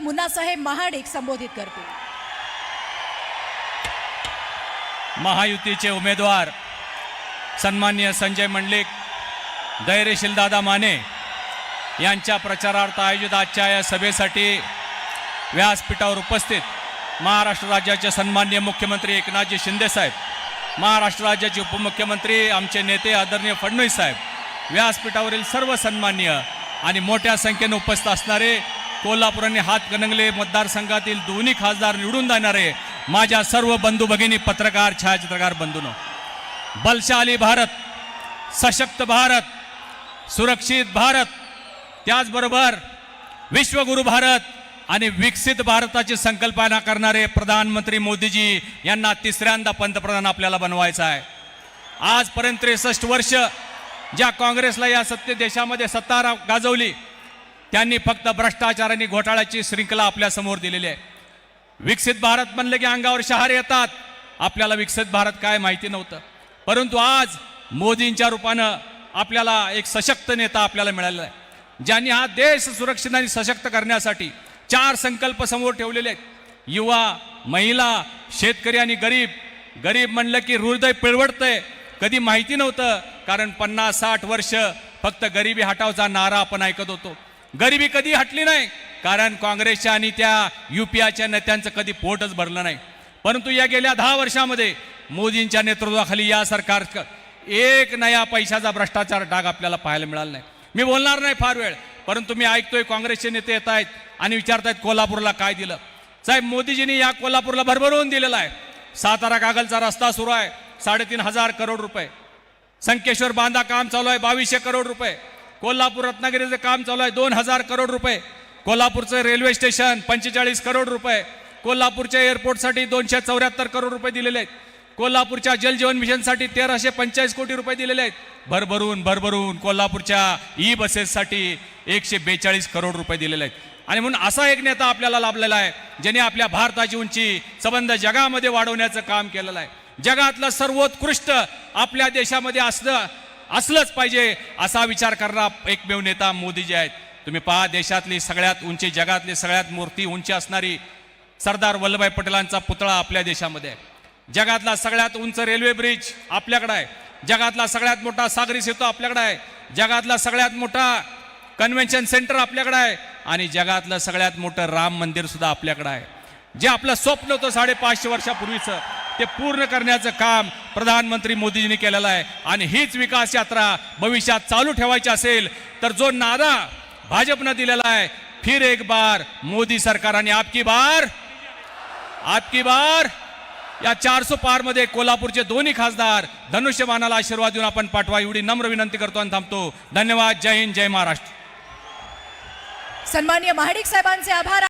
मुनासाहेब महाडिक संबोधित करतील. महायुतीचे उमेदवार सन्मान्य संजय मंडलिक धैर्यशील दादा माने यांच्या प्रचारार्थ आयोजित आजच्या या सभेसाठी व्यासपीठावर उपस्थित महाराष्ट्र राज्याचे सन्मान्य मुख्यमंत्री एकनाथजी शिंदेसाहेब महाराष्ट्र राज्याचे उपमुख्यमंत्री आमचे नेते आदरणीय फडणवीस साहेब व्यासपीठावरील सर्व सन्मान्य आणि मोठ्या संख्येने उपस्थित असणारे कोल्हापुरांनी हातकणंगले मतदारसंघातील दोन्ही खासदार निवडून जाणारे माझ्या सर्व बंधू भगिनी पत्रकार छायाचित्रकार बंधूनो. बलशाली भारत सशक्त भारत सुरक्षित भारत त्याचबरोबर विश्वगुरु भारत आणि विकसित भारताची संकल्पना करणारे प्रधानमंत्री मोदीजी यांना तिसऱ्यांदा पंतप्रधान आपल्याला बनवायचं आहे. आजपर्यंत त्रेसष्ट वर्ष ज्या काँग्रेसला या सत्य देशामध्ये सत्ता रा- गाजवली त्यांनी फक्त भ्रष्टाचार आणि घोटाळ्याची श्रृंखला आपल्यासमोर दिलेली आहे. विकसित भारत म्हणलं की अंगावर शहर येतात. आपल्याला विकसित भारत काय माहिती नव्हतं. परंतु आज मोदींच्या रूपानं आपल्याला एक सशक्त नेता आपल्याला मिळालेला आहे. ज्यांनी हा देश सुरक्षित आणि सशक्त करण्यासाठी चार संकल्प समोर ठेवलेले आहेत. युवा महिला शेतकरी आणि गरीब. गरीब म्हणलं की हृदय पिळवडतंय कधी माहिती नव्हतं कारण पन्नास साठ वर्ष फक्त गरिबी हटावचा नारा आपण ऐकत होतो. गरिबी कधी हटली नाही. कारण काँग्रेसच्या आणि त्या युपीआच्या नेत्यांचं कधी पोटच भरलं नाही. परंतु या गेल्या दहा वर्षामध्ये मोदींच्या नेतृत्वाखाली या सरकार एक नया पैशाचा भ्रष्टाचार डाग आपल्याला पाहायला मिळाला नाही. मी बोलणार नाही फार वेळ परंतु मी ऐकतोय काँग्रेसचे नेते येत आहेत आणि विचारतायत कोल्हापूरला काय दिलं. साहेब मोदीजींनी या कोल्हापूरला भरभरून दिलेला आहे. सातारा कागलचा रस्ता सुरू आहे. साडेतीन हजार करोड रुपये. संकेश्वर बांधा काम चालू आहे. बावीसशे करोड रुपये. कोल्हापूर रत्नागिरीचं काम चालू आहे. दोन हजार करोड रुपये. कोल्हापूरचं रेल्वे स्टेशन पंचेचाळीस करोड रुपये. कोल्हापूरच्या एअरपोर्टसाठी दोनशे चौऱ्याहत्तर करोड रुपये दिलेले आहेत. कोल्हापूरच्या जलजीवन मिशनसाठी तेराशे पंचेचाळीस कोटी रुपये दिलेले आहेत. भरभरून भरभरून कोल्हापूरच्या ई बसेससाठी एकशे बेचाळीस करोड रुपये दिलेले आहेत. आणि म्हणून असा एक नेता आपल्याला लाभलेला आहे ज्याने आपल्या भारताची उंची संबंध जगामध्ये वाढवण्याचं काम केलेलं आहे. जगातलं सर्वोत्कृष्ट आपल्या देशामध्ये असलं असलंच पाहिजे असा विचार करणारा एकमेव नेता मोदीजी आहेत. तुम्ही पहा देशातली सगळ्यात उंची जगातली सगळ्यात मूर्ती उंची असणारी सरदार वल्लभभाई पटेलांचा पुतळा आपल्या देशामध्ये आहे. जगातला सगळ्यात उंच रेल्वे ब्रिज आपल्याकडे आहे. जगातला सगळ्यात मोठा सागरी सेतू आपल्याकडे आहे. जगातला सगळ्यात मोठा कन्व्हेन्शन सेंटर आपल्याकडे आहे. आणि जगातलं सगळ्यात मोठं राम मंदिर सुद्धा आपल्याकडे आहे. जे आपलं स्वप्न होतं साडेपाचशे वर्षापूर्वीचं ते पूर्ण करण्याचं काम प्रधानमंत्री मोदीजींनी केलेलं आहे. आणि हीच विकास यात्रा भविष्यात चालू ठेवायची असेल तर जो नारा भाजपनं दिलेला आहे फिर एक बार मोदी सरकार आणि आपकी बार आपकी बार. या चारसो पारमध्ये कोल्हापूरचे दोन्ही खासदार धनुष्यबाणाला आशीर्वाद देऊन आपण पाठवा. एवढी नम्र विनंती करतो आणि थांबतो. धन्यवाद. जय हिंद जय महाराष्ट्र. सन्मान्य महाडिक साहेबांचे आभार.